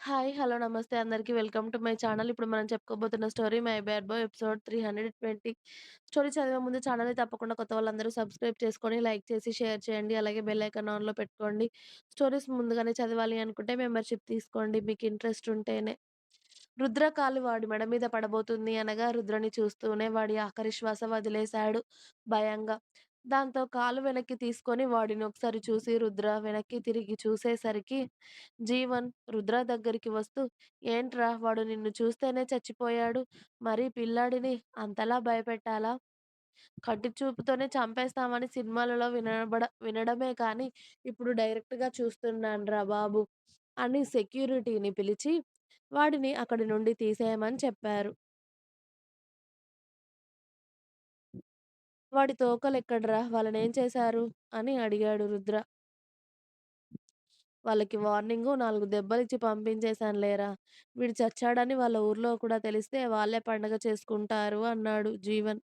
Hi. Hello. నమస్తే అందరికీ welcome to my channel. ఇప్పుడు మనం చెప్పుకోబోతున్న story 'my bad boy' episode 320. Story చదివే ముందు ఛానల్‌ని తప్పకుండా కొత్త వాళ్ళందరూ సబ్స్క్రైబ్ చేసుకొని, లైక్ చేసి, షేర్ చేయండి. అలాగే బెల్ ఐకాన్ ఆన్‌లో పెట్టుకోండి. స్టోరీస్ ముందుగానే చదవాలి అనుకుంటే మెంబర్‌షిప్ తీసుకోండి మీకు ఇంట్రెస్ట్ ఉంటేనే. రుద్ర కాలు వాడి మెడ మీద పడబోతుంది అనగా రుద్రని చూస్తూనే వాడి ఆఖరి శ్వాస వదిలేశాడు భయంగా. దాంతో కాలు వెనక్కి తీసుకొని వాడిని ఒకసారి చూసి రుద్ర వెనక్కి తిరిగి చూసేసరికి జీవన్ రుద్ర దగ్గరికి వస్తూ ఏంట్రా వాడు నిన్ను చూస్తేనే చచ్చిపోయాడు. మరీ పిల్లాడిని అంతలా భయపెట్టాలా? కంటి చూపుతోనే చంపేస్తామని సినిమాలలో వినబడ వినడమే కానీ ఇప్పుడు డైరెక్ట్‌గా చూస్తున్నాను రా బాబు! అని సెక్యూరిటీని పిలిచి వాడిని అక్కడి నుండి తీసేయమని చెప్పారు. వాడి తోకలెక్కడ్రా? వాళ్ళనేం చేశారు? అని అడిగాడు రుద్ర. వాళ్ళకి వార్నింగు, 4 దెబ్బలిచ్చి పంపించేశాను లేరా! వీడు చచ్చాడని వాళ్ళ ఊర్లో కూడా తెలిస్తే వాళ్ళే పండగ చేసుకుంటారు అన్నాడు జీవన్.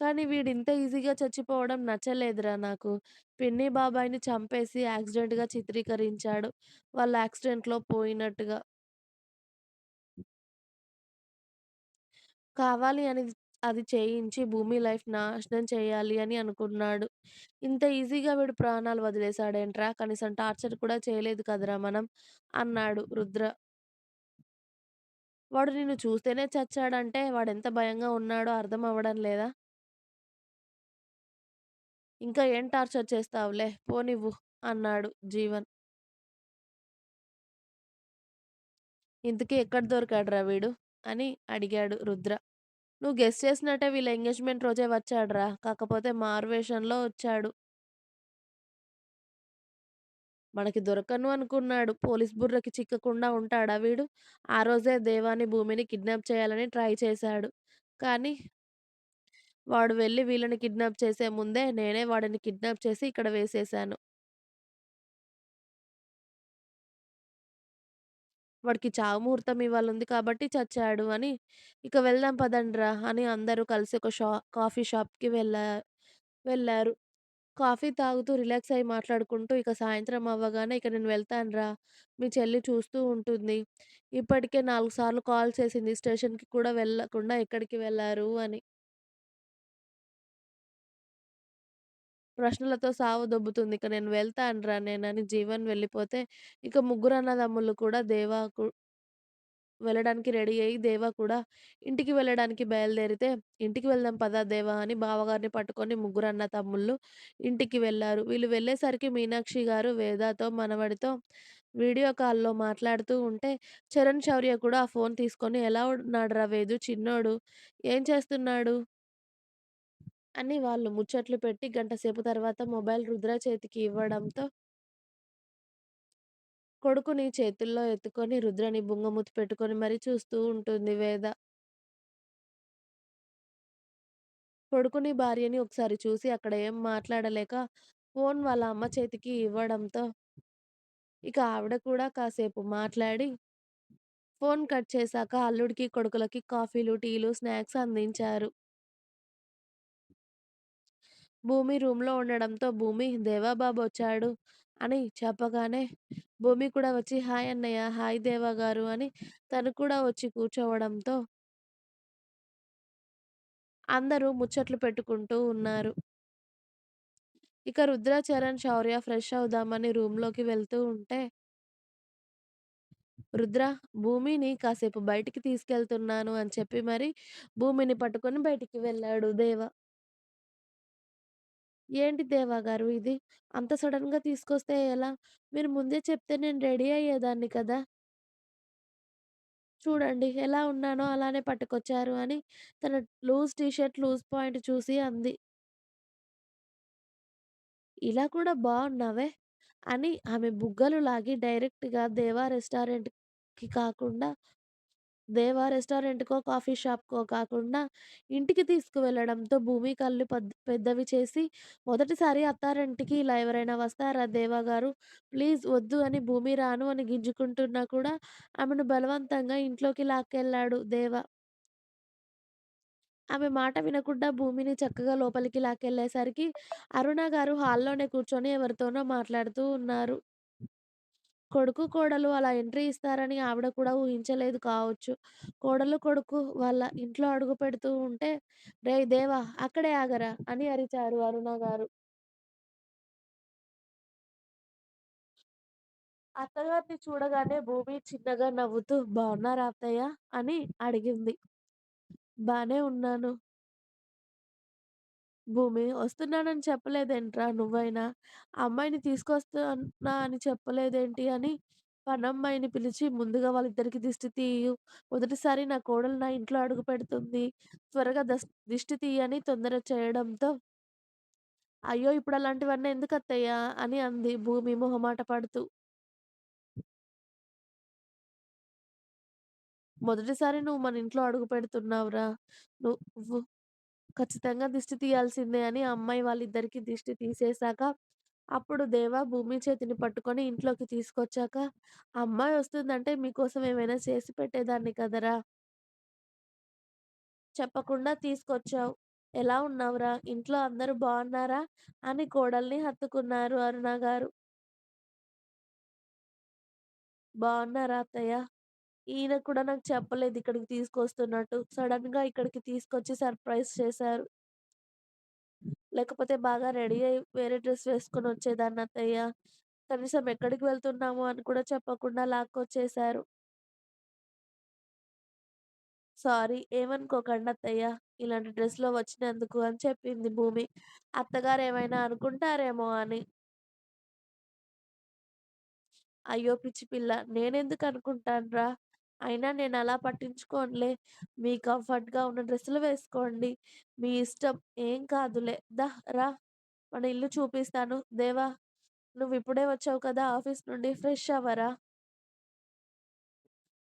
కానీ వీడింత ఈజీగా చచ్చిపోవడం నచ్చలేదురా నాకు. పిన్ని, బాబాయిని చంపేసి యాక్సిడెంట్‌గా చిత్రీకరించాడు. వాళ్ళు యాక్సిడెంట్‌లో పోయినట్టుగా. కావాలి అని అది చేయించి భూమి లైఫ్ నాశనం చేయాలి అని అనుకున్నాడు. ఇంత ఈజీగా వీడు ప్రాణాలు వదిలేసాడేంట్రా! కనీసం టార్చర్ కూడా చేయలేదు కదరా మనం! అన్నాడు రుద్ర. వాడు నిన్ను చూస్తేనే చచ్చాడంటే వాడెంత భయంగా ఉన్నాడో అర్థం అవ్వడం లేదా? ఇంకా ఏం టార్చర్ చేస్తావులే పోనివ్వు అన్నాడు జీవన్. ఇంతకీ ఎక్కడ దొరికాడురా వీడు? అని అడిగాడు రుద్ర. నువ్వు గెస్ చేసినట్టే వీళ్ళ ఎంగేజ్‌మెంట్ రోజే వచ్చాడురా! కాకపోతే మారువేషంలో వచ్చాడు. మనకి దొరకను అనుకున్నాడు. పోలీస్ బుర్రకి చిక్కకుండా ఉంటాడా వీడు? ఆ రోజే దేవాని, భూమిని కిడ్నాప్ చేయాలని ట్రై చేశాడు. కానీ వాడు వెళ్ళి వీళ్ళని కిడ్నాప్ చేసే ముందే నేనే వాడిని కిడ్నాప్ చేసి ఇక్కడ వేసేశాను. వాడికి చావు ముహూర్తం ఇవాళుంది కాబట్టి చచ్చాడు అని. ఇక వెళ్దాం పదండ్రా అని అందరూ కలిసి ఒక షా కాఫీ షాప్‌కి వెళ్ళా వెళ్ళారు. కాఫీ తాగుతూ రిలాక్స్ అయ్యి మాట్లాడుకుంటూ ఇక సాయంత్రం అవ్వగానే ఇక నేను వెళ్తానురా! మీ చెల్లి చూస్తూ ఉంటుంది. ఇప్పటికే 4 సార్లు కాల్ చేసింది స్టేషన్‌కి కూడా వెళ్ళకుండా ఎక్కడికి వెళ్ళారు అని. ప్రశ్నలతో సావు దొబ్బుతుంది. ఇక నేను వెళ్తానురా నేనని జీవన్ వెళ్ళిపోతే ఇక ముగ్గురు అన్నదమ్ములు కూడా దేవాకు వెళ్ళడానికి రెడీ అయ్యి దేవా కూడా ఇంటికి వెళ్ళడానికి బయలుదేరితే, "ఇంటికి వెళ్దాం పదా దేవా" అని బావగారిని పట్టుకొని ముగ్గురు అన్న తమ్ముళ్ళు ఇంటికి వెళ్ళారు. వీళ్ళు వెళ్ళేసరికి మీనాక్షి గారు వేదాతో, మనవడితో వీడియో కాల్‌లో మాట్లాడుతూ ఉంటే, చరణ్, శౌర్య కూడా ఆ ఫోన్ తీసుకొని "ఎలా ఉన్నాడురా వేదు చిన్నోడు? ఏం చేస్తున్నాడు?" అని వాళ్ళు ముచ్చట్లు పెట్టి గంట సేపు తర్వాత మొబైల్ రుద్ర చేతికి ఇవ్వడంతో కొడుకుని చేతుల్లో ఎత్తుకొని రుద్రని బుంగమూతి పెట్టుకొని మరీ చూస్తూ ఉంటుంది వేద. కొడుకుని, భార్యని ఒకసారి చూసి అక్కడ ఏం మాట్లాడలేక ఫోన్ వాళ్ళ అమ్మ చేతికి ఇవ్వడంతో ఇక ఆవిడ కూడా కాసేపు మాట్లాడి ఫోన్ కట్ చేశాక అల్లుడికి, కొడుకులకి కాఫీలు, టీలు, స్నాక్స్ అందించారు. భూమి రూమ్‌లో ఉండడంతో భూమి దేవా బాబొచ్చాడు అని చెప్పగానే భూమి కూడా వచ్చి హాయ్ అన్నయ్య, హాయ్ దేవా గారు అని తను కూడా వచ్చి కూర్చోవడంతో అందరూ ముచ్చట్లు పెట్టుకుంటూ ఉన్నారు. ఇక రుద్ర, చరణ్, శౌర్య ఫ్రెష్ అవుదామని రూమ్‌లోకి వెళ్తూ ఉంటే రుద్ర భూమిని కాసేపు బయటికి తీసుకెళ్తున్నాను అని చెప్పి మరి భూమిని పట్టుకొని బయటికి వెళ్ళాడు దేవ. ఏంటి దేవా గారు ఇది? అంత సడెన్‌గా తీసుకొస్తే ఎలా? మీరు ముందే చెప్తే నేను రెడీ అయ్యేదాన్ని కదా! చూడండి ఎలా ఉన్నానో అలానే పట్టుకొచ్చారు అని తన loose T shirt loose pant చూసి అంది. ఇలా కూడా బావున్నావే! అని ఆమె బుగ్గలు లాగి డైరెక్ట్‌గా దేవా రెస్టారెంట్‌కి కాకుండా దేవా రెస్టారెంట్‌కో, కాఫీ షాప్‌కో కాకుండా ఇంటికి తీసుకువెళ్ళడంతో భూమి కళ్ళు పద్ పెద్దవి చేసి, "మొదటిసారి అత్తారింటికి ఇలా ఎవరైనా వస్తారా దేవా గారు? ప్లీజ్ వద్దు" అని భూమి రాను అని గింజుకుంటున్నా కూడా ఆమెను బలవంతంగా ఇంట్లోకి లాక్కెళ్ళాడు దేవ. ఆమె మాట వినకుండా భూమిని చక్కగా లోపలికి లాక్కెళ్ళేసరికి అరుణ గారు హాల్లోనే కూర్చొని ఎవరితోనో మాట్లాడుతూ ఉన్నారు. కొడుకు, కోడలు అలా ఎంట్రీ ఇస్తారని ఆవిడ కూడా ఊహించలేదు కావచ్చు. కోడలు, కొడుకు వాళ్ళ ఇంట్లో అడుగుపెడుతూ ఉంటే, "రేయ్ దేవా! అక్కడే ఆగరా" అని అరిచారు అరుణ గారు. అత్తగారిని చూడగానే భూమి చిన్నగా నవ్వుతూ "బావున్నారా అత్తయ్య" అని అడిగింది. "బానే ఉన్నాను." "భూమి వస్తున్నానని చెప్పలేదేంట్రా నువ్వైనా? అమ్మాయిని తీసుకొస్తున్నా అని చెప్పలేదేంటి?" అని పనమ్మాయిని పిలిచి "ముందుగా వాళ్ళిద్దరికి దిష్టి తీయు. మొదటిసారి నా కోడలు నా ఇంట్లో అడుగుపెడుతుంది. త్వరగా దస్ దిష్టి తీయని" తొందర చేయడంతో, "అయ్యో! ఇప్పుడలాంటివన్నీ ఎందుకత్తయ్య" అని అంది భూమి మొహమాట పడుతూ. "మొదటిసారి నువ్వు మన ఇంట్లో అడుగుపెడుతున్నావురా. నువ్వు ఖచ్చితంగా దిష్టి తీయాల్సిందే" అని అమ్మాయి వాళ్ళిద్దరికీ దిష్టి తీసేశాక, అప్పుడు దేవ భూమి చేతిని పట్టుకొని ఇంట్లోకి తీసుకొచ్చాక, "అమ్మాయి వస్తుందంటే మీకోసం ఏమైనా చేసి పెట్టేదాన్ని కదరా! చెప్పకుండా తీసుకొచ్చావు. ఎలా ఉన్నావురా? ఇంట్లో అందరూ బావున్నారా?" అని కోడల్ని హత్తుకున్నారు అరుణ గారు. "బావున్నారా అత్తయ్య? ఈయన కూడా నాకు చెప్పలేదు ఇక్కడికి తీసుకొస్తున్నట్టు. సడెన్‌గా ఇక్కడికి తీసుకొచ్చి సర్ప్రైజ్ చేశారు. లేకపోతే బాగా రెడీ అయ్యి వేరే డ్రెస్ వేసుకొనొచ్చేదాన్ని అత్తయ్య. కనీసం ఎక్కడికి వెళ్తున్నాము అని కూడా చెప్పకుండా లాక్కొచ్చేశారు. సారీ ఏమనుకోకండి అత్తయ్య. ఇలాంటి డ్రెస్‌లో వచ్చినందుకు" అని చెప్పింది భూమి. అత్తగారు ఏమైనా అనుకుంటారేమో అని. "అయ్యో! పిచ్చి పిల్ల నేనెందుకు అనుకుంటానురా! అయినా నేను అలా పట్టించుకోనులే. మీ కంఫర్ట్‌గా ఉన్న డ్రెస్సులు వేసుకోండి. మీ ఇష్టం. ఏం కాదులే. దా రా మన ఇల్లు చూపిస్తాను. దేవా! నువ్విప్పుడే వచ్చావు కదా ఆఫీస్ నుండి ఫ్రెష్ అవ్వరా?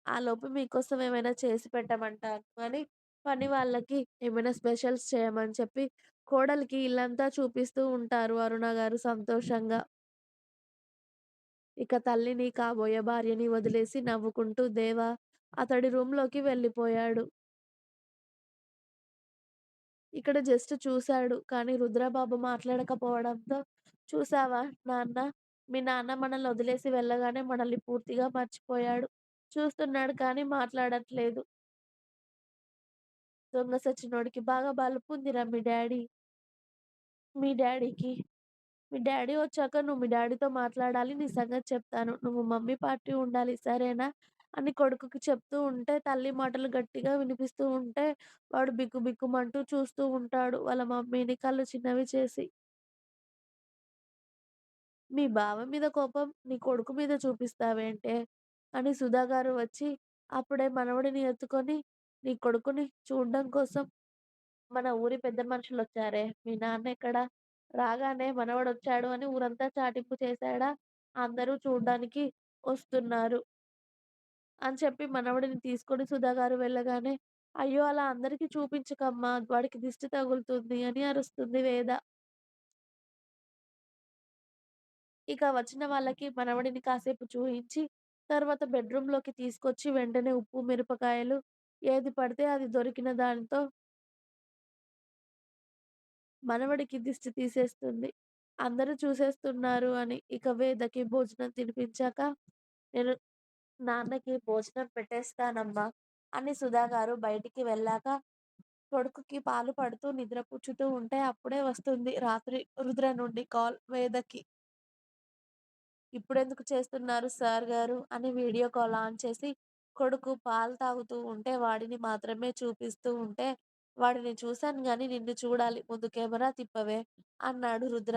ఆలోపు మీకోసం ఏమైనా చేసి పెట్టమంటాను" అని పని వాళ్ళకి ఏమైనా స్పెషల్స్ చేయమని చెప్పి, కోడలికి ఇల్లంతా చూపిస్తూ ఉంటారు అరుణ గారు సంతోషంగా. ఇక తల్లిని, కాబోయే భార్యని వదిలేసి నవ్వుకుంటూ దేవా అతడి రూమ్‌లోకి వెళ్ళిపోయాడు. ఇక్కడ జస్ట్ చూశాడు కానీ రుద్రబాబు మాట్లాడకపోవడంతో, "చూసావా నాన్న, మీ నాన్న మనల్ని వదిలేసి వెళ్ళగానే మనల్ని పూర్తిగా మర్చిపోయాడు. చూస్తున్నాడు కానీ మాట్లాడట్లేదు. దొంగ సచ్చినోడికి బాగా బలుపుందిరా మీ డాడీ మీ డాడీకి? మీ డాడీ వచ్చాక నువ్వు మీ డాడీతో మాట్లాడాలి. నీ సంగతి చెప్తాను. నువ్వు మమ్మీ పార్టీ ఉండాలి సరేనా?" అని కొడుకుకి చెప్తూ ఉంటే, తల్లి మాటలు గట్టిగా వినిపిస్తూ ఉంటే, వాడు బిక్కు బిక్కుమంటూ చూస్తూ ఉంటాడు వాళ్ళ మమ్మీని కళ్ళు చిన్నవి చేసి. "మీ బావ మీద కోపం నీ కొడుకు మీద చూపిస్తావేంటే?" అని సుధా గారు వచ్చి, అప్పుడే మనవడిని ఎత్తుకొని, "నీ కొడుకుని చూడ్డం కోసం మన ఊరి పెద్ద మనుషులొచ్చారే, మీ నాన్నెక్కడ? రాగానే మనవడొచ్చాడు అని ఊరంతా చాటింపు చేశాడా? అందరూ చూడ్డానికి వస్తున్నారు" అని చెప్పి మనవడిని తీసుకొని సుధా గారు వెళ్ళగానే, "అయ్యో! అలా అందరికి చూపించకమ్మా! వాడికి దిష్టి తగులుతుంది" అని అరుస్తుంది వేద. ఇక వచ్చిన వాళ్ళకి మనవడిని కాసేపు చూయించి, తర్వాత బెడ్‌రూమ్‌లోకి తీసుకొచ్చి వెంటనే ఉప్పు, మిరపకాయలు ఏది పడితే అది దొరికిన దానితో మనవడికి దిష్టి తీసేస్తుంది. అందరూ చూసేస్తున్నారు అని. ఇక వేదకి భోజనం తినిపించాక, "నేను నాన్నకి భోజనం పెట్టేస్తానమ్మా" అని సుధా గారు బయటికి వెళ్ళాక, కొడుకుకి పాలు పడుతూ నిద్ర పుచ్చుతూ ఉంటే అప్పుడే వస్తుంది రాత్రి రుద్ర నుండి కాల్ వేదకి. "ఇప్పుడెందుకు చేస్తున్నారు సార్ గారు" అని వీడియో కాల్ ఆన్ చేసి, కొడుకు పాలు తాగుతూ ఉంటే వాడిని మాత్రమే చూపిస్తూ ఉంటే, "వాడిని చూశాను కానీ నిన్ను చూడాలి. ముందు కెమెరా తిప్పవే" అన్నాడు రుద్ర.